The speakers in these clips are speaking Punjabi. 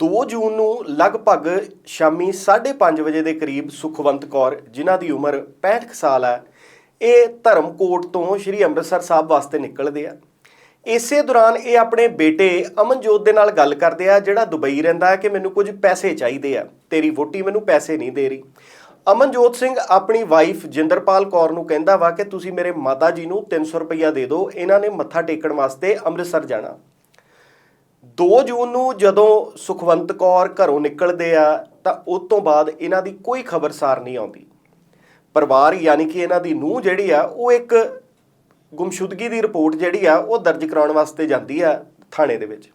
2 ਜੂਨ ਨੂੰ ਲਗਭਗ ਸ਼ਾਮੀ 5:30 ਵਜੇ ਦੇ ਕਰੀਬ ਸੁਖਵੰਤ ਕੌਰ, ਜਿਨ੍ਹਾਂ ਦੀ ਉਮਰ 65 ਕੁ ਸਾਲ ਹੈ, ਇਹ ਧਰਮਕੋਟ ਤੋਂ ਸ੍ਰੀ ਅੰਮ੍ਰਿਤਸਰ ਸਾਹਿਬ ਵਾਸਤੇ ਨਿਕਲਦੇ ਆ। ਇਸੇ ਦੌਰਾਨ ਇਹ ਆਪਣੇ ਬੇਟੇ ਅਮਨਜੋਤ ਦੇ ਨਾਲ ਗੱਲ ਕਰਦੇ ਆ, ਜਿਹੜਾ ਦੁਬਈ ਰਹਿੰਦਾ ਹੈ ਕਿ ਮੈਨੂੰ ਕੁਝ ਪੈਸੇ ਚਾਹੀਦੇ ਆ। ਤੇਰੀ ਵੋਟੀ ਮੈਨੂੰ ਪੈਸੇ ਨਹੀਂ ਦੇ ਰਹੀ। ਅਮਨਜੋਤ ਸਿੰਘ ਆਪਣੀ ਵਾਈਫ ਜਿੰਦਰਪਾਲ ਕੌਰ ਨੂੰ ਕਹਿੰਦਾ ਵਾ ਕਿ ਤੁਸੀਂ ਮੇਰੇ ਮਾਤਾ ਜੀ ਨੂੰ 300 ਰੁਪਈਆ ਦੇ ਦਿਓ, ਇਹਨਾਂ ਨੇ ਮੱਥਾ ਟੇਕਣ ਵਾਸਤੇ ਅੰਮ੍ਰਿਤਸਰ ਜਾਣਾ। 2 ਜੂਨ ਨੂੰ ਜਦੋਂ ਸੁਖਵੰਤ ਕੌਰ ਘਰੋਂ ਨਿਕਲਦੇ ਆ, ਤਾਂ ਉਸ ਤੋਂ ਬਾਅਦ ਇਹਨਾਂ ਦੀ ਕੋਈ ਖਬਰਸਾਰ ਨਹੀਂ ਆਉਂਦੀ। ਪਰਿਵਾਰ ਯਾਨੀ ਕਿ ਇਹਨਾਂ ਦੀ ਨੂੰਹ ਜਿਹੜੀ ਆ, ਉਹ ਇੱਕ ਗੁੰਮਸ਼ੁਦਗੀ ਦੀ ਰਿਪੋਰਟ ਜਿਹੜੀ ਆ, ਉਹ ਦਰਜ ਕਰਾਉਣ ਵਾਸਤੇ ਜਾਂਦੀ ਆ ਥਾਣੇ ਦੇ ਵਿੱਚ।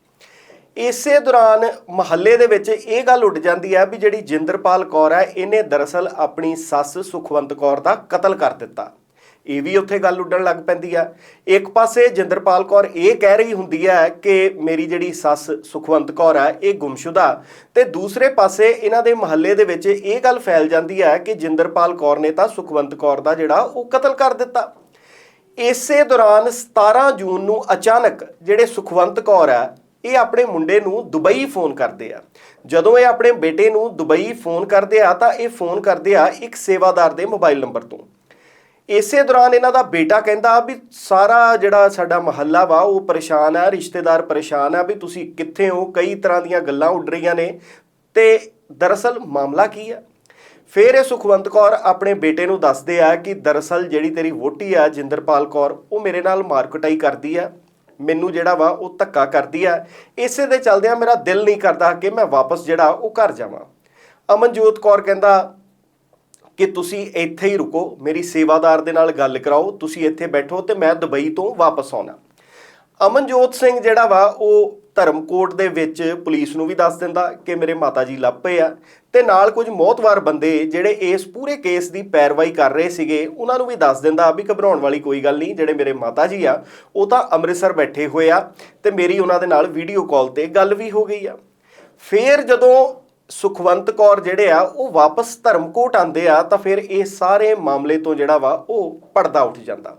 ਇਸੇ ਦੌਰਾਨ ਮਹੱਲੇ ਦੇ ਵਿੱਚ ਇਹ ਗੱਲ ਉੱਡ ਜਾਂਦੀ ਹੈ ਵੀ ਜਿਹੜੀ ਜਿੰਦਰਪਾਲ ਕੌਰ ਹੈ ਇਹਨੇ ਦਰਅਸਲ ਆਪਣੀ ਸੱਸ ਸੁਖਵੰਤ ਕੌਰ ਦਾ ਕਤਲ ਕਰ ਦਿੱਤਾ। ਇਹ ਵੀ ਉੱਥੇ ਗੱਲ ਉੱਡਣ ਲੱਗ ਪੈਂਦੀ ਆ। ਇੱਕ ਪਾਸੇ ਜਿੰਦਰਪਾਲ ਕੌਰ ਇਹ ਕਹਿ ਰਹੀ ਹੁੰਦੀ ਹੈ ਕਿ ਮੇਰੀ ਜਿਹੜੀ ਸੱਸ ਸੁਖਵੰਤ ਕੌਰ ਹੈ ਇਹ ਗੁੰਮਸ਼ੁਦਾ। ਤੇ ਦੂਸਰੇ ਪਾਸੇ ਇਹਨਾਂ ਦੇ ਮਹੱਲੇ ਦੇ ਵਿੱਚ ਇਹ ਗੱਲ ਫੈਲ ਜਾਂਦੀ ਹੈ ਕਿ ਜਿੰਦਰਪਾਲ ਕੌਰ ਨੇ ਤਾਂ ਸੁਖਵੰਤ ਕੌਰ ਦਾ ਜਿਹੜਾ ਉਹ ਕਤਲ ਕਰ ਦਿੱਤਾ। ਇਸੇ ਦੌਰਾਨ 17 ਜੂਨ ਨੂੰ ਅਚਾਨਕ ਜਿਹੜੇ ਸੁਖਵੰਤ ਕੌਰ ਆ, ਇਹ ਆਪਣੇ ਮੁੰਡੇ ਨੂੰ ਦੁਬਈ ਫੋਨ ਕਰਦੇ ਆ। ਜਦੋਂ ਇਹ ਆਪਣੇ ਬੇਟੇ ਨੂੰ ਦੁਬਈ ਫੋਨ ਕਰਦੇ ਆ, ਤਾਂ ਇਹ ਫੋਨ ਕਰਦੇ ਆ ਇੱਕ ਸੇਵਾਦਾਰ ਦੇ ਮੋਬਾਈਲ ਨੰਬਰ ਤੋਂ। ਇਸੇ ਦੌਰਾਨ ਇਹਨਾਂ ਦਾ ਬੇਟਾ ਕਹਿੰਦਾ ਵੀ ਸਾਰਾ ਜਿਹੜਾ ਸਾਡਾ ਮਹੱਲਾ ਵਾ, ਉਹ ਪਰੇਸ਼ਾਨ ਆ ਰਿਸ਼ਤੇਦਾਰ ਪਰੇਸ਼ਾਨ ਆ ਵੀ ਤੁਸੀਂ ਕਿੱਥੇ ਹੋ, ਕਈ ਤਰ੍ਹਾਂ ਦੀਆਂ ਗੱਲਾਂ ਉੱਡ ਰਹੀਆਂ ਨੇ। ਤੇ ਦਰਅਸਲ ਮਾਮਲਾ ਕੀ ਆ ਫਿਰ ਇਹ ਸੁਖਵੰਤ ਕੌਰ ਆਪਣੇ ਬੇਟੇ ਨੂੰ ਦੱਸਦੇ ਆ ਕਿ ਦਰਅਸਲ ਜਿਹੜੀ ਤੇਰੀ ਵੋਟੀ ਆ, ਜਿੰਦਰਪਾਲ ਕੌਰ, ਉਹ ਮੇਰੇ ਨਾਲ ਮਾਰਕਟਾਈ ਕਰਦੀ ਆ। ਮੈਨੂੰ ਜਿਹੜਾ ਵਾ, ਉਹ ਧੱਕਾ ਕਰਦੀ ਆ। ਇਸੇ ਦੇ ਚੱਲਦਿਆਂ ਮੇਰਾ ਦਿਲ ਨਹੀਂ ਕਰਦਾ ਕਿ ਮੈਂ ਵਾਪਸ ਜਿਹੜਾ, ਉਹ ਘਰ ਜਾਵਾਂ। ਅਮਨਜੋਤ ਕੌਰ ਕਹਿੰਦਾ ਕਿ ਤੁਸੀਂ ਇੱਥੇ ਹੀ ਰੁਕੋ, ਮੇਰੀ ਸੇਵਾਦਾਰ ਦੇ ਨਾਲ ਗੱਲ ਕਰਾਓ, ਤੁਸੀਂ ਇੱਥੇ ਬੈਠੋ ਤੇ ਮੈਂ ਦੁਬਈ ਤੋਂ ਵਾਪਸ ਆਉਣਾ। ਅਮਨਜੋਤ ਸਿੰਘ ਜਿਹੜਾ ਵਾ, ਉਹ ਧਰਮਕੋਟ ਦੇ ਵਿੱਚ ਪੁਲਿਸ ਨੂੰ ਵੀ ਦੱਸ ਦਿੰਦਾ ਕਿ ਮੇਰੇ ਮਾਤਾ ਜੀ ਲੱਭ ਪਏ ਆ ਤੇ ਨਾਲ ਕੁਝ ਮੌਤਵਾਰ ਬੰਦੇ ਜਿਹੜੇ ਇਸ ਪੂਰੇ ਕੇਸ ਦੀ ਪੈਰਵਾਈ ਕਰ ਰਹੇ ਸੀਗੇ, ਉਹਨਾਂ ਨੂੰ ਵੀ ਦੱਸ ਦਿੰਦਾ ਵੀ ਘਬਰਾਉਣ ਵਾਲੀ ਕੋਈ ਗੱਲ ਨਹੀਂ, ਜਿਹੜੇ ਮੇਰੇ ਮਾਤਾ ਜੀ ਆ, ਉਹ ਤਾਂ ਅੰਮ੍ਰਿਤਸਰ ਬੈਠੇ ਹੋਏ ਆ ਤੇ ਮੇਰੀ ਉਹਨਾਂ ਦੇ ਨਾਲ ਵੀਡੀਓ ਕਾਲ ਤੇ ਗੱਲ ਵੀ ਹੋ ਗਈ ਆ। ਫੇਰ ਜਦੋਂ ਸੁਖਵੰਤ ਕੌਰ ਜਿਹੜੇ ਆ, ਉਹ ਵਾਪਸ ਧਰਮਕੋਟ ਆਂਦੇ ਆ, ਤਾਂ ਫਿਰ ਇਹ ਸਾਰੇ ਮਾਮਲੇ ਤੋਂ ਜਿਹੜਾ ਵਾ, ਉਹ ਪਰਦਾ ਉੱਠ ਜਾਂਦਾ।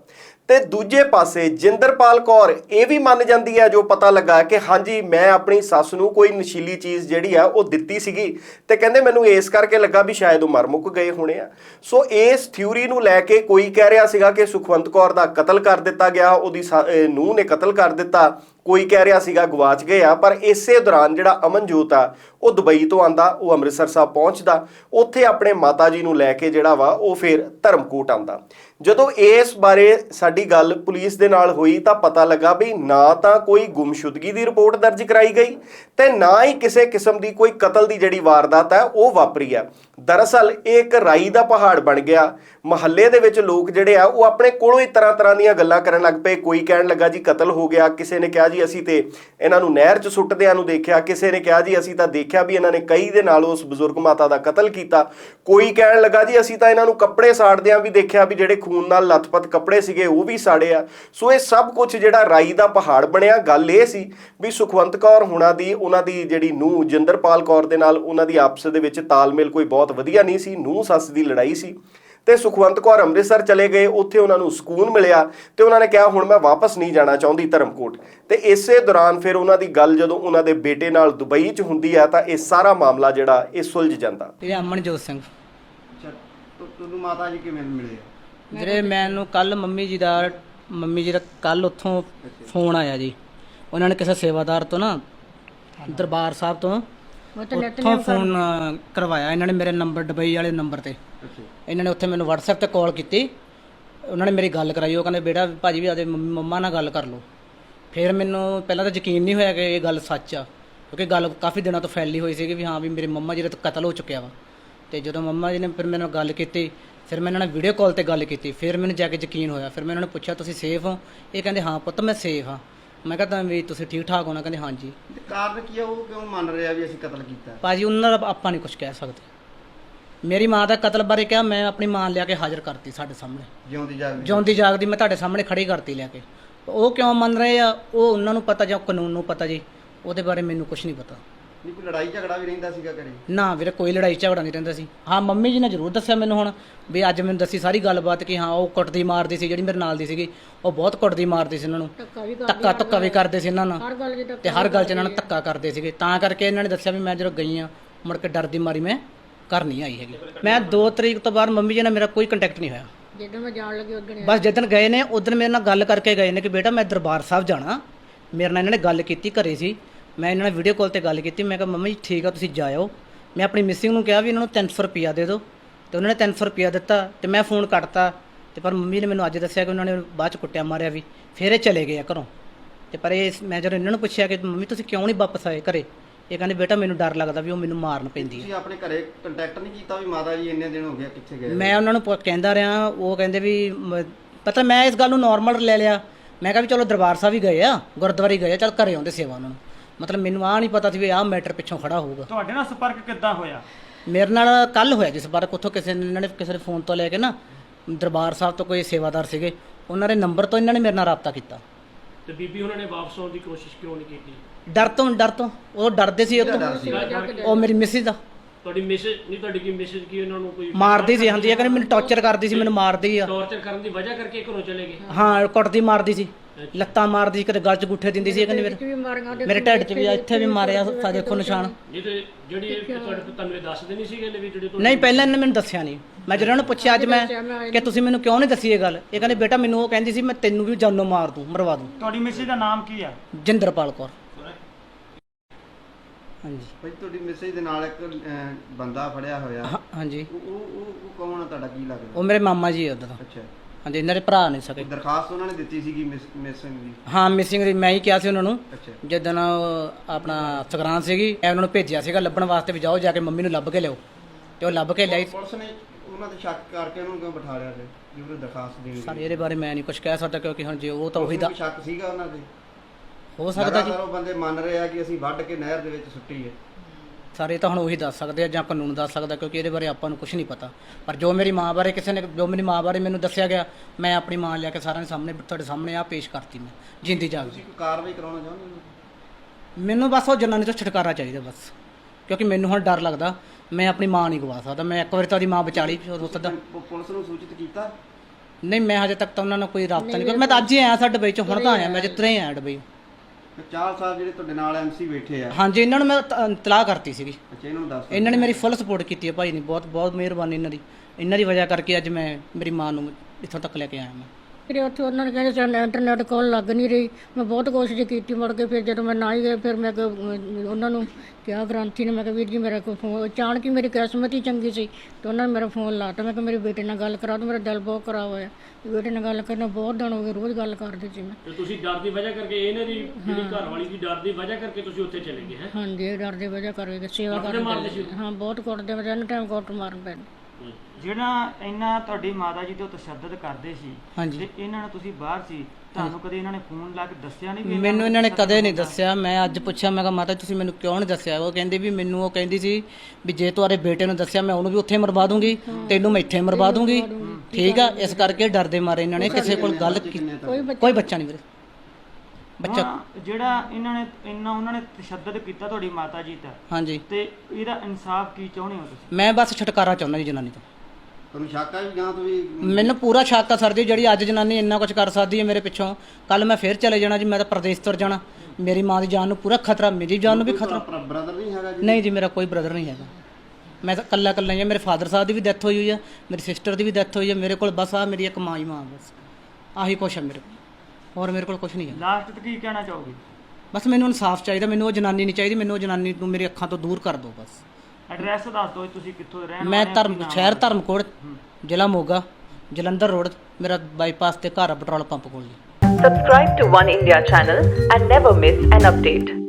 ਤੇ ਦੂਜੇ ਪਾਸੇ ਜਿੰਦਰਪਾਲ ਕੌਰ ਇਹ ਵੀ ਮੰਨ ਜਾਂਦੀ ਹੈ ਜੋ ਪਤਾ ਲੱਗਾ ਕਿ ਹਾਂਜੀ, ਮੈਂ ਆਪਣੀ ਸੱਸ ਨੂੰ ਕੋਈ ਨਸ਼ੀਲੀ ਚੀਜ਼ ਜਿਹੜੀ ਆ, ਉਹ ਦਿੱਤੀ ਸੀਗੀ। ਤੇ ਕਹਿੰਦੇ ਮੈਨੂੰ ਇਸ ਕਰਕੇ ਲੱਗਾ ਵੀ ਸ਼ਾਇਦ ਉਹ ਮਰ ਮੁੱਕ ਗਏ ਹੋਣੇ ਆ। ਸੋ ਇਸ ਥਿਊਰੀ ਨੂੰ ਲੈ ਕੇ ਕੋਈ ਕਹਿ ਰਿਹਾ ਸੀਗਾ ਕਿ ਸੁਖਵੰਤ ਕੌਰ ਦਾ ਕਤਲ ਕਰ ਦਿੱਤਾ ਗਿਆ, ਉਹਦੀ ਨੂੰਹ ਨੇ ਕਤਲ ਕਰ ਦਿੱਤਾ। ਕੋਈ ਕਹਿ ਰਿਹਾ ਸੀਗਾ ਗਵਾਚ ਗਏ ਆ, ਪਰ ਇਸੇ ਦੌਰਾਨ ਜਿਹੜਾ ਅਮਨਜੋਤ ਆ, ਉਹ ਦੁਬਈ ਤੋਂ ਆਂਦਾ, ਉਹ ਅੰਮ੍ਰਿਤਸਰ ਸਾਹਿਬ ਪਹੁੰਚਦਾ। ਉੱਥੇ ਆਪਣੇ ਮਾਤਾ ਜੀ ਨੂੰ ਲੈ ਕੇ ਜਿਹੜਾ ਵਾ, ਉਹ ਫਿਰ ਧਰਮਕੋਟ ਆਂਦਾ। ਜਦੋਂ ਇਸ ਬਾਰੇ ਸਾਡੀ ਗੱਲ ਪੁਲਿਸ ਦੇ ਨਾਲ ਹੋਈ, ਤਾਂ ਪਤਾ ਲੱਗਾ ਵੀ ਨਾ ਤਾਂ ਕੋਈ ਗੁੰਮਸ਼ੁਦਗੀ ਦੀ ਰਿਪੋਰਟ ਦਰਜ ਕਰਾਈ ਗਈ, ਤੇ ਨਾ ਹੀ ਕਿਸੇ ਕਿਸਮ ਦੀ ਕੋਈ ਕਤਲ ਦੀ ਜਿਹੜੀ ਵਾਰਦਾਤ ਹੈ ਉਹ ਵਾਪਰੀ ਆ। ਦਰਅਸਲ ਇਹ ਇੱਕ ਰਾਈ ਦਾ ਪਹਾੜ ਬਣ ਗਿਆ। ਮਹੱਲੇ ਦੇ ਵਿੱਚ ਲੋਕ ਜਿਹੜੇ ਆ, ਉਹ ਆਪਣੇ ਕੋਲੋਂ ਹੀ ਤਰ੍ਹਾਂ ਤਰ੍ਹਾਂ ਦੀਆਂ ਗੱਲਾਂ ਕਰਨ ਲੱਗ ਪਏ। ਕੋਈ ਕਹਿਣ ਲੱਗਾ, ਜੀ, ਕਤਲ ਹੋ ਗਿਆ। ਕਿਸੇ ਨੇ ਕਿਹਾ, ਜੀ, ਅਸੀਂ ਤੇ ਇਹਨਾਂ ਨੂੰ ਨਹਿਰ 'ਚ ਸੁੱਟਦਿਆਂ ਨੂੰ ਦੇਖਿਆ। ਕਿਸੇ ਨੇ ਕਿਹਾ, ਜੀ, ਅਸੀਂ ਤਾਂ ਦੇਖਿਆ ਵੀ ਇਹਨਾਂ ਨੇ ਕਈ ਦੇ ਨਾਲ ਉਸ ਬਜ਼ੁਰਗ ਮਾਤਾ ਦਾ ਕਤਲ ਕੀਤਾ। ਕੋਈ ਕਹਿਣ ਲੱਗਾ, ਜੀ, ਅਸੀਂ ਤਾਂ ਇਹਨਾਂ ਨੂੰ ਕੱਪੜੇ ਸਾੜਦਿਆਂ ਵੀ ਦੇਖਿਆ ਵੀ ਜਿਹੜੇ ਖੂਨ ਨਾਲ ਲੱਥਪੱਥ ਕੱਪੜੇ ਸੀਗੇ, ਉਹ ਵੀ ਸਾੜੇ ਆ। ਸੋ ਇਹ ਸਭ ਕੁਝ ਜਿਹੜਾ ਰਾਈ ਦਾ ਪਹਾੜ ਬਣਿਆ, ਗੱਲ ਇਹ ਸੀ ਵੀ ਸੁਖਵੰਤ ਕੌਰ ਹੁਣਾਂ ਦੀ, ਉਹਨਾਂ ਦੀ ਜਿਹੜੀ ਨੂੰਹ ਜਿੰਦਰਪਾਲ ਕੌਰ ਦੇ ਨਾਲ ਉਹਨਾਂ ਦੀ ਆਪਸ ਦੇ ਵਿੱਚ ਤਾਲਮੇਲ ਕੋਈ ਬਹੁਤ ਵਧੀਆ ਨਹੀਂ ਸੀ ਨੂੰਹ ਸੱਸ ਦੀ ਲੜਾਈ ਸੀ। ਤੇ ਸੁਖਵੰਤ ਕੌਰ ਅੰਮ੍ਰਿਤਸਰ ਚਲੇ ਗਏ ਉੱਥੇ ਉਹਨਾਂ ਨੂੰ ਸਕੂਨ ਮਿਲਿਆ ਤੇ ਉਹਨਾਂ ਨੇ ਕਿਹਾ ਹੁਣ ਮੈਂ ਵਾਪਸ ਨਹੀਂ ਜਾਣਾ ਚਾਹੁੰਦੀ ਧਰਮਕੋਟ। ਤੇ ਇਸੇ ਦੌਰਾਨ ਫਿਰ ਉਹਨਾਂ ਦੀ ਗੱਲ ਜਦੋਂ ਉਹਨਾਂ ਦੇ ਬੇਟੇ ਨਾਲ ਦੁਬਈ 'ਚ ਹੁੰਦੀ ਹੈ ਤਾਂ ਇਹ ਸਾਰਾ ਮਾਮਲਾ ਜਿਹੜਾ ਇਹ ਸੁਲਝ ਜਾਂਦਾ। ਇਹ ਅਮਨਜੋਤ ਸਿੰਘ। ਅੱਛਾ ਤੁਹਾਨੂੰ ਮਾਤਾ ਜੀ ਕਿਵੇਂ ਮਿਲੇ? ਆ? ਜਿਹੜੇ ਮੈਨੂੰ ਕੱਲ ਮੰਮੀ ਜੀ ਦਾ ਮੰਮੀ ਜੀ ਦਾ ਕੱਲ ਉੱਥੋਂ ਫੋਨ ਆਇਆ ਜੀ। ਉਹਨਾਂ ਨੇ ਕਿਸੇ ਸੇਵਾਦਾਰ ਤੋਂ ਨਾ ਦਰਬਾਰ ਸਾਹਿਬ ਤੋਂ ਉੱਥੋਂ ਫੋਨ ਕਰਵਾਇਆ। ਇਹਨਾਂ ਨੇ ਮੇਰੇ ਨੰਬਰ ਦੁਬਈ ਵਾਲੇ ਨੰਬਰ ਤੇ। ਇਹਨਾਂ ਨੇ ਉੱਥੇ ਮੈਨੂੰ WhatsApp ਤੇ ਕਾਲ ਕੀਤੀ। ਉਹਨਾਂ ਨੇ ਮੇਰੀ ਗੱਲ ਕਰਾਈ। ਉਹ ਕਹਿੰਦੇ ਬੇਟਾ ਭਾਜੀ ਵੀ ਆਦੇ ਮੰਮਾ ਨਾਲ ਗੱਲ ਕਰ ਲਓ। ਫਿਰ ਮੈਨੂੰ ਪਹਿਲਾਂ ਤਾਂ ਯਕੀਨ ਨਹੀਂ ਹੋਇਆ ਕਿ ਇਹ ਗੱਲ ਸੱਚ ਆ। ਕਿਉਂਕਿ ਗੱਲ ਕਾਫੀ ਦਿਨਾਂ ਤੋਂ ਫੈਲੀ ਹੋਈ ਸੀਗੀ ਵੀ ਹਾਂ ਵੀ ਮੇਰੇ ਮੰਮਾ ਜੀ ਦਾ ਤਾਂ ਕਤਲ ਹੋ ਚੁੱਕਿਆ ਵਾ। ਤੇ ਜਦੋਂ ਮੰਮਾ ਜੀ ਨੇ ਫਿਰ ਮੇਰੇ ਨਾਲ ਗੱਲ ਕੀਤੀ ਫਿਰ ਮੈਂ ਇਹਨਾਂ ਨਾਲ ਵੀਡੀਓ ਕਾਲ ਤੇ ਗੱਲ ਕੀਤੀ। ਫਿਰ ਮੈਨੂੰ ਜਾ ਕੇ ਯਕੀਨ ਹੋਇਆ। ਫਿਰ ਮੈਂ ਇਹਨਾਂ ਨੂੰ ਪੁੱਛਿਆ ਤੁਸੀਂ ਸੇਫ ਹੋ? ਇਹ ਕਹਿੰਦੇ ਹਾਂ ਪੁੱਤ ਮੈਂ ਸੇਫ ਹਾਂ। ਮੈਂ ਕਹਿੰਦਾ ਵੀ ਤੁਸੀਂ ਠੀਕ ਠਾਕ ਹੋ? ਨਾ ਕਹਿੰਦੇ ਹਾਂਜੀ। ਤੇ ਕਾਰਨ ਕੀ ਆ? ਉਹ ਕਿਉਂ ਮੰਨ ਰਿਹਾ ਵੀ ਅਸੀਂ ਕਤਲ ਕੀਤਾ? ਭਾਜੀ ਉਹਨਾਂ ਦਾ ਆਪਾਂ ਨਹੀਂ ਕੁਝ ਕਹਿ ਸਕਦੇ। ਮੇਰੀ ਮਾਂ ਦਾ ਕਤਲ ਬਾਰੇ ਕਿਹਾ ਮੈਂ ਆਪਣੀ ਮਾਂ ਲਿਆ ਕੇ ਹਾਜ਼ਰ ਕਰਤੀ ਸਾਡੇ ਸਾਹਮਣੇ। ਜਿਉਂਦੀ ਜਾਗਦੀ। ਜਿਉਂਦੀ ਜਾਗਦੀ ਮੈਂ ਤੁਹਾਡੇ ਸਾਹਮਣੇ ਖੜੀ ਕਰਤੀ ਲਿਆ ਕੇ। ਉਹ ਕਿਉਂ ਮੰਨ ਰਹੇ ਆ? ਉਹ ਉਹਨਾਂ ਨੂੰ ਪਤਾ ਜਾਂ ਕਾਨੂੰਨ ਨੂੰ ਪਤਾ ਜੀ? ਉਹਦੇ ਬਾਰੇ ਮੈਨੂੰ ਕੁਝ ਨਹੀਂ ਪਤਾ। ਨਹੀਂ ਕੋਈ ਲੜਾਈ ਝਗੜਾ ਵੀ ਰਹਿੰਦਾ ਸੀਗਾ ਘਰੇ? ਨਾ ਵੀਰੇ ਕੋਈ ਲੜਾਈ ਝਗੜਾ ਨਹੀਂ ਰਹਿੰਦਾ ਸੀ। ਹਾਂ ਮੰਮੀ ਜੀ ਨੇ ਜ਼ਰੂਰ ਦੱਸਿਆ ਮੈਨੂੰ ਹੁਣ ਵੀ ਅੱਜ ਮੈਨੂੰ ਦੱਸੀ ਸਾਰੀ ਗੱਲਬਾਤ ਕਿ ਹਾਂ ਉਹ ਕੁੱਟਦੀ ਮਾਰਦੀ ਸੀ ਜਿਹੜੀ ਮੇਰੇ ਨਾਲ ਦੀ ਸੀਗੀ ਉਹ ਬਹੁਤ ਕੁੱਟਦੀ ਮਾਰਦੀ ਸੀ ਇਹਨਾਂ ਨੂੰ। ਧੱਕਾ ਵੀ ਧੱਕਾ ਧੱਕਾ ਵੀ ਕਰਦੇ ਸੀ ਇਹਨਾਂ ਨਾਲ। ਹਰ ਗੱਲ 'ਚ ਧੱਕਾ ਤੇ ਹਰ ਗੱਲ 'ਚ ਇਹਨਾਂ ਨੂੰ ਧੱਕਾ ਕਰਦੇ ਸੀਗੇ। ਤਾਂ ਕਰਕੇ ਇਹਨਾਂ ਨੇ ਦੱਸਿਆ ਵੀ ਮੈਂ ਜਦੋਂ ਗਈ ਆ ਮੁੜ ਕੇ ਡਰਦੀ ਮਾਰੀ ਮੈਂ ਘਰ ਨਹੀਂ ਆਈ ਹੈਗੀ। ਮੈਂ 2 ਤਰੀਕ ਤੋਂ ਬਾਅਦ ਮੰਮੀ ਜੀ ਨਾਲ ਮੇਰਾ ਕੋਈ ਕੰਟੈਕਟ ਨਹੀਂ ਹੋਇਆ। ਜਦੋਂ ਮੈਂ ਜਾਣ ਲੱਗੀ ਉਦੋਂ ਬਸ ਜਿੱਦਣ ਗਏ ਨੇ ਉਦੋਂ ਮੇਰੇ ਨਾਲ ਗੱਲ ਕਰਕੇ ਗਏ ਨੇ ਕਿ ਬੇਟਾ ਮੈਂ ਦਰਬਾਰ ਸਾਹਿਬ ਜਾਣਾ। ਮੇਰੇ ਨਾਲ ਇਹਨਾਂ ਨੇ ਗੱਲ ਕੀਤੀ ਘਰੇ ਸੀ। ਮੈਂ ਇਹਨਾਂ ਨਾਲ ਵੀਡੀਓ ਕਾਲ ਤੇ ਗੱਲ ਕੀਤੀ ਮੈਂ ਕਿਹਾ ਮੰਮਾ ਜੀ ਠੀਕ ਆ ਤੁਸੀਂ ਜਾਇਓ। ਮੈਂ ਆਪਣੀ ਮਿਸਿੰਗ ਨੂੰ ਕਿਹਾ ਵੀ ਇਹਨਾਂ ਨੂੰ 300 ਰੁਪਿਆ ਦੇ ਦਿਓ। ਤੇ ਉਹਨਾਂ ਨੇ 300 ਰੁਪਿਆ ਦਿੱਤਾ ਤੇ ਮੈਂ ਫੋਨ ਕੱਟਤਾ। ਤੇ ਪਰ ਮੰਮੀ ਨੇ ਮੈਨੂੰ ਅੱਜ ਦੱਸਿਆ ਕਿ ਉਹਨਾਂ ਨੇ ਬਾਅਦ ਚ ਕੁੱਟਿਆ ਮਾਰਿਆ ਵੀ। ਫਿਰ ਇਹ ਚਲੇ ਗਏ ਆ ਘਰੋਂ। ਤੇ ਪਰ ਇਹ ਮੈਂ ਜਦੋਂ ਇਹਨਾਂ ਨੂੰ ਪੁੱਛਿਆ ਕਿ ਮੰਮੀ ਤੁਸੀਂ ਕਿਉਂ ਨਹੀਂ ਵਾਪਸ ਆਏ ਘਰੇ? ਇਹ ਕਹਿੰਦੇ ਬੇਟਾ ਮੈਨੂੰ ਡਰ ਲੱਗਦਾ ਵੀ ਉਹ ਮੈਨੂੰ ਮਾਰਨ ਪੈਂਦੀ ਹੈ ਤੁਸੀਂ ਆਪਣੇ ਘਰੇ ਕੰਟੈਕਟ ਨਹੀਂ ਕੀਤਾ ਵੀ ਮਾਤਾ ਜੀ ਇੰਨੇ ਦਿਨ ਹੋ ਗਏ ਕਿੱਥੇ ਗਏ ਮੈਂ ਉਹਨਾਂ ਨੂੰ ਪੁੱਛ- ਕਹਿੰਦਾ ਰਿਹਾ ਉਹ ਕਹਿੰਦੇ ਵੀ ਮ- ਪਤਾ ਮੈਂ ਇਸ ਗੱਲ ਨੂੰ ਨਾਰਮਲ ਲੈ ਲਿਆ। ਮੈਂ ਕਿਹਾ ਵੀ ਚਲੋ ਦਰਬਾਰ ਸਾਹਿਬ ਹੀ ਗਏ ਆ ਗੁਰਦੁਆਰੇ ਗਏ ਆ ਚਲ ਘਰੇ ਆਉਂਦੇ ਸੇਵਾ ਉਹਨਾਂ ਨੂੰ। ਮਤਲਬ ਮੈਨੂੰ ਆ ਨਹੀਂ ਪਤਾ ਸੀ ਵੀ ਆਹ ਮੈਟਰ ਪਿੱਛੋਂ ਖੜਾ ਹੋਊਗਾ। ਤੁਹਾਡੇ ਨਾਲ ਸੰਪਰਕ ਕਿੱਦਾਂ ਹੋਇਆ? ਮੇਰੇ ਨਾਲ ਕੱਲ ਹੋਇਆ ਜਿਸ ਬਾਰੇ ਉੱਥੋਂ ਕਿਸੇ ਨੇ ਇਹਨਾਂ ਨੇ ਕਿਸੇ ਦੇ ਫੋਨ ਤੋਂ ਲੈ ਕੇ ਨਾ ਦਰਬਾਰ ਸਾਹਿਬ ਤੋਂ ਕੋਈ ਸੇਵਾਦਾਰ ਸੀਗੇ ਉਹਨਾਂ ਦੇ ਨੰਬਰ ਤੋਂ ਇਹਨਾਂ ਨੇ ਮੇਰੇ ਨਾਲ ਰਾਬਤਾ ਕੀਤਾ। ਤੇ ਬੀਬੀ ਉਹਨਾਂ ਨੇ ਵਾਪਸ ਆਉਣ ਦੀ ਕੋਸ਼ਿਸ਼ ਕਿਉਂ ਨਹੀਂ ਕੀਤੀ? ਡਰ ਤੋਂ ਡਰ ਤੋਂ। ਉਹ ਡਰਦੇ ਸੀ ਉਹ ਤੋਂ ਉਹ ਮੇਰੀ ਮਿਸਿਸ ਦਾ। ਤੁਹਾਡੀ ਮੈਸੇਜ ਨਹੀਂ ਤੁਹਾਡੀ ਕੀ ਮੈਸੇਜ ਕੀ ਉਹਨਾਂ ਨੂੰ ਕੋਈ ਮਾਰਦੀ ਸੀ ਹਾਂਜੀ ਇਹ ਕਹਿੰਦੇ ਮੈਨੂੰ ਟੌਰਚਰ ਕਰਦੀ ਸੀ ਮੈਨੂੰ ਮਾਰਦੀ ਆ। ਟੌਰਚਰ ਕਰਨ ਦੀ ਵਜ੍ਹਾ ਕਰਕੇ ਘਰੋਂ ਚਲੇ ਗਏ? ਹਾਂ ਕੁੱਟਦੀ ਮਾਰਦੀ ਸੀ। ਲੱਤਾਂ ਮਾਰਦੀ ਸੀ ਕਦੇ ਗਲ 'ਚ ਗੁੱਠੇ ਦਿੰਦੀ ਸੀ ਇਹ ਕਹਿੰਦੇ ਮੇਰੇ ਵੀ ਮਾਰੀਆਂ ਤੇ ਮੇਰੇ ਢਿੱਡ 'ਚ ਵੀ ਆ, ਇੱਥੇ ਵੀ ਮਾਰਿਆ ਸਾ ਦੇਖੋ ਨਿਸ਼ਾਨ। ਜਿਹੜੀ ਇਹ ਤੁਹਾਡੇ ਤੋਂ ਤੁਹਾਨੂੰ ਇਹ ਦੱਸਦੇ ਨਹੀਂ ਸੀਗੇ ਵੀ ਜਿਹੜੇ ਨਹੀਂ ਪਹਿਲਾਂ ਇਹਨੇ ਮੈਨੂੰ ਦੱਸਿਆ ਨਹੀਂ। ਮੈਂ ਜਦੋਂ ਉਹਨੂੰ ਪੁੱਛਿਆ ਅੱਜ ਮੈਂ ਕਿ ਤੁਸੀਂ ਮੈਨੂੰ ਕਿਉਂ ਨਹੀਂ ਦੱਸੀ ਇਹ ਗੱਲ? ਇਹ ਕਹਿੰਦੇ ਬੇਟਾ ਮੈਨੂੰ ਉਹ ਕਹਿੰਦੀ ਸੀ ਮੈਂ ਤੈਨੂੰ ਵੀ ਜਾਨੋਂ ਮਾਰ ਦੂੰ ਮਰਵਾ ਦੂੰ। ਤੁਹਾਡੀ ਮਿਸਿਸ ਦਾ ਨਾਮ ਕੀ ਆ ਜਿੰਦਰਪਾਲ ਕੌਰ। ਹਾਂਜੀ। ਭਾਈ ਤੁਹਾਡੀ ਮੈਸੇਜ ਦੇ ਨਾਲ ਇੱਕ ਅਹ, ਬੰਦਾ ਫੜਿਆ ਹੋਇਆ। ਹਾਂ- ਹਾਂਜੀ। ਉਹ ਉਹ ਉਹ ਉਹ ਕੌਣ ਆ ਤੁਹਾਡਾ ਕੀ ਲੱਗਦਾ? ਉਹ ਮੇਰੇ ਮਾਮਾ ਜੀ ਦਾ ਅੱਛਾ। ਹਾਂਜੀ ਇਹਨਾਂ ਦੇ ਭਰਾ ਨਹੀਂ ਸਕੇ ਦਰਖਾਸਤ ਉਹਨਾਂ ਨੇ ਦਿੱਤੀ ਸੀਗੀ ਮਿਸਿੰਗ ਦੀ? ਹਾਂ ਮਿਸਿੰਗ ਦੀ ਮੈਂ ਹੀ ਕਿਹਾ ਸੀ ਉਹਨਾਂ ਨੂੰ ਅੱਛਾ। ਜਦੋਂ ਆਪਣਾ ਸੰਗਰਾਂਦ ਸੀਗੀ ਐ ਉਹਨਾਂ ਨੂੰ ਭੇਜਿਆ ਸੀਗਾ ਲੱਭਣ ਵਾਸਤੇ ਵੀ ਜਾਓ ਜਾ ਕੇ ਮੰਮੀ ਨੂੰ ਲੱਭ ਕੇ ਲਿਆਓ। ਤੇ ਉਹ ਲੱਭ ਕੇ ਲਿਆਈ। ਪੁਲਿਸ ਨੇ ਉਹਨਾਂ ਤੇ ਸ਼ੱਕ ਕਰਕੇ ਉਹਨੂੰ ਕਿਉਂ ਬਿਠਾ ਲਿਆ ਸੀ ਜੀ ਉਹਨੂੰ ਦਰਖਾਸਤ ਦੇਣੀ ਸਰ ਇਹਦੇ ਬਾਰੇ ਮੈਂ ਨਹੀਂ ਕੁਝ ਕਹਿ ਸਕਦਾ ਕਿਉਂਕਿ ਹੁਣ ਜੇ ਉਹ ਤਾਂ ਉਹੀ ਦਾ ਸ਼ੱਕ ਸੀਗਾ ਉਹਨਾਂ ਤੇ? ਹੋ ਸਕਦਾ ਜੀ। ਉਹ ਬੰਦੇ ਮੰਨ ਰਹੇ ਆ ਕਿ ਅਸੀਂ ਵੱਢ ਕੇ ਨਹਿਰ ਦੇ ਵਿੱਚ ਸੁੱਟੀ ਹੈ। ਸਰ ਇਹ ਤਾਂ ਹੁਣ ਉਹੀ ਦੱਸ ਸਕਦੇ ਆ ਜਾਂ ਕਾਨੂੰਨ ਦੱਸ ਸਕਦਾ ਕਿਉਂਕਿ ਇਹਦੇ ਬਾਰੇ ਆਪਾਂ ਨੂੰ ਕੁਝ ਨਹੀਂ ਪਤਾ। ਪਰ ਜੋ ਮੇਰੀ ਮਾਂ ਬਾਰੇ ਕਿਸੇ ਨੇ ਜੋ ਮੇਰੀ ਮਾਂ ਬਾਰੇ ਮੈਨੂੰ ਦੱਸਿਆ ਗਿਆ ਮੈਂ ਆਪਣੀ ਮਾਂ ਲਿਆ ਕੇ ਸਾਰਿਆਂ ਦੇ ਸਾਹਮਣੇ ਤੁਹਾਡੇ ਸਾਹਮਣੇ ਆ ਪੇਸ਼ ਕਰਤੀ ਮੈਂ। ਜਿੰਦੀ ਜਾਗਦੀ ਤੁਸੀਂ ਕੋਈ ਕਾਰਵਾਈ ਕਰਾਉਣਾ ਚਾਹੁੰਦੇ ਹੋ? ਮੈਨੂੰ ਬਸ ਉਹ ਜਨਾਨੀ ਤੋਂ ਛੁਟਕਾਰਾ ਚਾਹੀਦਾ ਬਸ। ਕਿਉਂਕਿ ਮੈਨੂੰ ਹੁਣ ਡਰ ਲੱਗਦਾ ਮੈਂ ਆਪਣੀ ਮਾਂ ਨਹੀਂ ਗਵਾ ਸਕਦਾ। ਮੈਂ ਇੱਕ ਵਾਰੀ ਤਾਂ ਉਹਦੀ ਮਾਂ ਬਚਾ ਲਈ ਫਿਰ ਉਸ ਦਾ ਪੁਲਿਸ ਨੂੰ ਸੂਚਿਤ ਕੀਤਾ? ਨਹੀਂ ਮੈਂ ਹਜੇ ਤੱਕ ਤਾਂ ਉਹਨਾਂ ਨਾਲ ਕੋਈ ਰਾਬਤਾ ਨਹੀਂ ਮੈਂ ਤਾਂ ਅੱਜ ਹੀ ਆਇਆ ਸਾਡੇ ਡੁਬਈ ਚੋਂ ਹੁਣ ਤਾਂ ਆਇਆ। ਮੈਂ ਜਿੱਤਰੇ ਹੀ ਆਇਆ ਡੁਬਈ ਚਾਰ ਸਾਹਿਬ ਜਿਹੜੇ ਤੁਹਾਡੇ ਨਾਲ ਐਮਸੀ ਬੈਠੇ ਆ। ਹਾਂਜੀ ਇਹਨਾਂ ਨੂੰ ਮੈਂ ਤ- ਤਲਾਹ ਕਰਤੀ ਸੀਗੀ। ਅੱਛਾ ਇਹਨਾਂ ਨੂੰ ਦੱਸ ਦਿਓ। ਇਹਨਾਂ ਨੇ ਮੇਰੀ ਫੁੱਲ ਸਪੋਰਟ ਕੀਤੀ ਹੈ ਭਾਈ ਨੇ ਬਹੁਤ ਬਹੁਤ ਮਿਹਰਬਾਨੀ ਇਹਨਾਂ ਦੀ। ਇਹਨਾਂ ਦੀ ਵਜ੍ਹਾ ਕਰਕੇ ਅੱਜ ਮੈਂ ਮੇਰੀ ਮਾਂ ਨੂੰ ਇੱਥੋਂ ਤੱਕ ਲੈ ਕੇ ਆਇਆ ਮੈਂ। ਫਿਰ ਉੱਥੇ ਉਹਨਾਂ ਨੇ ਕਹਿੰਦੇ ਸਾਨੂੰ ਇੰਟਰਨੈਟ ਕਾਲ ਲੱਗ ਨਹੀਂ ਰਹੀ। ਮੈਂ ਬਹੁਤ ਕੋਸ਼ਿਸ਼ ਕੀਤੀ ਮੁੜ ਕੇ ਫਿਰ ਜਦੋਂ ਮੈਂ ਨਾ ਹੀ ਗਏ ਫਿਰ ਮੈਂ ਕਿਹਾ, ਅਮ, ਉਹਨਾਂ ਨੂੰ ਕਿਹਾ ਗ੍ਰਾਂਥੀ ਨੇ ਮੈਂ ਕਿਹਾ ਵੀਰ ਜੀ ਮੇਰਾ ਕੋਈ ਫੋਨ ਅਚਾਨਕ ਹੀ ਮੇਰੀ ਕਿਸਮਤ ਹੀ ਚੰਗੀ ਸੀ ਤੇ ਉਹਨਾਂ ਨੇ ਮੇਰਾ ਫੋਨ ਲਾਤਾ ਮੈਂ ਕਿਹਾ ਮੇਰੇ ਬੇਟੇ ਨਾਲ ਗੱਲ ਕਰਾ ਦੋ ਮੇਰਾ ਦਿਲ ਬਹੁਤ ਖਰਾਬ ਹੋਇਆ। ਬੇਟੇ ਨਾਲ ਗੱਲ ਕਰਨਾ ਬਹੁਤ ਦਿਨ ਹੋ ਗਏ ਰੋਜ਼ ਗੱਲ ਕਰਦੇ ਸੀ ਮੈਂ। ਤੇ ਤੁਸੀਂ ਡਰ ਦੀ ਵਜ੍ਹਾ ਕਰਕੇ ਇਹਨਾਂ ਦੀ ਜਿਹੜੀ ਘਰ ਵਾਲੀ ਦੀ ਡਰ ਦੀ ਵਜ੍ਹਾ ਕਰਕੇ ਤੁਸੀਂ ਉੱਥੇ ਚਲੇ ਗਏ ਹੈ? ਹਾਂਜੀ ਇਹ ਡਰ ਦੀ ਵਜ੍ਹਾ ਕਰਕੇ ਸੇਵਾ ਕਰਨ ਦੇ ਹਾਂ ਬਹੁਤ ਕੁੱਟਦੇ ਵਜ੍ਹਾ ਇਹਨਾਂ ਟਾਈਮ ਕੁੱਟ ਮਾਰਨ ਪੈਂਦੇ। ਜਿਹੜਾ ਇੰਨਾ ਤੁਹਾਡੀ ਮਾਤਾ ਜੀ ਤੋਂ ਤਸ਼ੱਦਦ ਕਰਦੇ ਸੀ ਹਾਂਜੀ। ਤੇ ਇਹਨਾਂ ਨੂੰ ਤੁਸੀਂ ਬਾਹਰ ਸੀ ਤੁਹਾਨੂੰ ਕਦੇ ਇਹਨਾਂ ਨੇ ਫੋਨ ਲਾ ਕੇ ਦੱਸਿਆ ਨਹੀਂ ਵੀ ਮੈਨੂੰ ਇਹਨਾਂ ਨੇ ਕਦੇ ਨਹੀਂ ਦੱਸਿਆ। ਮੈਂ ਅੱਜ ਪੁੱਛਿਆ ਮੈਂ ਕਿਹਾ ਮਾਤਾ ਤੁਸੀਂ ਮੈਨੂੰ ਕਿਉਂ ਨਹੀਂ ਦੱਸਿਆ? ਉਹ ਕਹਿੰਦੀ ਵੀ ਮੈਨੂੰ ਉਹ ਕਹਿੰਦੀ ਸੀ ਵੀ ਜੇ ਤੁਹਾਡੇ ਬੇਟੇ ਨੂੰ ਦੱਸਿਆ ਮੈਂ ਉਹਨੂੰ ਵੀ ਉੱਥੇ ਮਰਵਾ ਦੂੰਗੀ ਤੈਨੂੰ ਮੈਂ ਇੱਥੇ ਮਰਵਾ ਦੂੰਗੀ। ਠੀਕ ਆ ਇਸ ਕਰਕੇ ਡਰਦੇ ਮਾਰੇ ਇਹਨਾਂ ਨੇ। ਕਿਸੇ ਕੋਲ ਗੱਲ ਕੀ- ਕੋਈ ਬੱਚਾ ਨਹੀਂ ਵੀਰੇ। ਬੱਚਾ ਹੁਣ ਜਿਹੜਾ ਇਹਨਾਂ ਨੇ ਇੰਨਾ ਉਹਨਾਂ ਨੇ ਤਸ਼ੱਦਦ ਕੀਤਾ ਤੁਹਾਡੀ ਮਾਤਾ ਜੀ ਤੇ। ਹਾਂਜੀ। ਤੇ ਇਹਦਾ ਇਨਸਾਫ ਕੀ ਚਾਹੁੰਦੇ ਹੋ ਤੁਸੀਂ? ਮੈਂ ਬਸ ਛੁਟਕਾਰਾ ਚਾਹੁੰਦਾ ਜੀ ਜਨਾਨੀ ਤੋਂ। ਤੁਹਾਨੂੰ ਸ਼ੱਕ ਆ ਵੀ ਜਾਂ ਤੋਂ ਵੀ ਮੈਨੂੰ ਪੂਰਾ ਸ਼ੱਕ ਆ ਸਰ ਜੀ ਜਿਹੜੀ ਅੱਜ ਜਨਾਨੀ ਇੰਨਾ ਕੁਝ ਕਰ ਸਕਦੀ ਹੈ ਮੇਰੇ ਪਿੱਛੋਂ। ਕੱਲ ਮੈਂ ਫੇਰ ਚਲੇ ਜਾਣਾ ਜੀ ਮੈਂ ਤਾਂ ਪ੍ਰਦੇਸ਼ ਤੁਰ ਜਾਣਾ। ਮੇਰੀ ਮਾਂ ਦੀ ਜਾਨ ਨੂੰ ਪੂਰਾ ਖਤਰਾ ਮੇਰੀ ਜਾਨ ਨੂੰ ਵੀ ਖਤਰਾ। ਬ੍ਰਦਰ ਨਹੀਂ ਹੈਗਾ ਜੀ? ਨਹੀਂ ਜੀ ਮੇਰਾ ਕੋਈ ਬ੍ਰਦਰ ਨਹੀਂ ਹੈਗਾ। ਮੈਂ ਤਾਂ ਕੱਲਾ ਕੱਲਾ ਹੀ ਹਾਂ ਮੇਰੇ ਫਾਦਰ ਸਾਹਿਬ ਦੀ ਵੀ ਡੈਥ ਹੋਈ ਹੋਈ ਆ ਮੇਰੀ ਸਿਸਟਰ ਦੀ ਵੀ ਡੈਥ ਹੋਈ ਹੈ ਮੇਰੇ ਕੋਲ ਬਸ ਆ ਮੇਰੀ ਇੱਕ ਮਾਂ ਹੀ ਮਾਂ ਬਸ। ਆਹੀ ਕੁਛ ਹੈ ਮੇਰੇ ਕੋਲ। ਹੋਰ ਮੇਰੇ ਕੋਲ ਕੁਛ ਨਹੀਂ ਹੈ ਲਾਸਟ ਤੇ ਕੀ ਕਹਿਣਾ ਚਾਹੋਗੇ? ਬਸ ਮੈਨੂੰ ਇਨਸਾਫ ਚਾਹੀਦਾ ਮੈਨੂੰ ਉਹ ਜਨਾਨੀ ਨਹੀਂ ਚਾਹੀਦੀ ਮੈਨੂੰ ਉਹ ਜਨਾਨੀ ਨੂੰ ਮੇਰੀ ਅੱਖਾਂ ਤੋਂ ਦੂਰ ਕਰ ਦਿਓ ਬਸ। ਐਡਰੈਸ ਦੱਸ ਦਿਓ ਤੁਸੀਂ ਕਿੱਥੋਂ ਦੇ ਰਹਿਣ ਮੈਂ ਵਾਲੇ ਹੋ, ਧਰਮ ਕੀ ਨਾਮ ਸ਼ਹਿਰ ਧਰਮਕੋਟ ਜ਼ਿਲ੍ਹਾ ਮੋਗਾ ਜਲੰਧਰ ਰੋਡ ਮੇਰਾ ਬਾਈਪਾਸ ਤੇ ਘਰ ਆ ਪੈਟਰੋਲ ਪੰਪ ਕੋਲ ਜੀ। Subscribe to One India channel and never miss an update.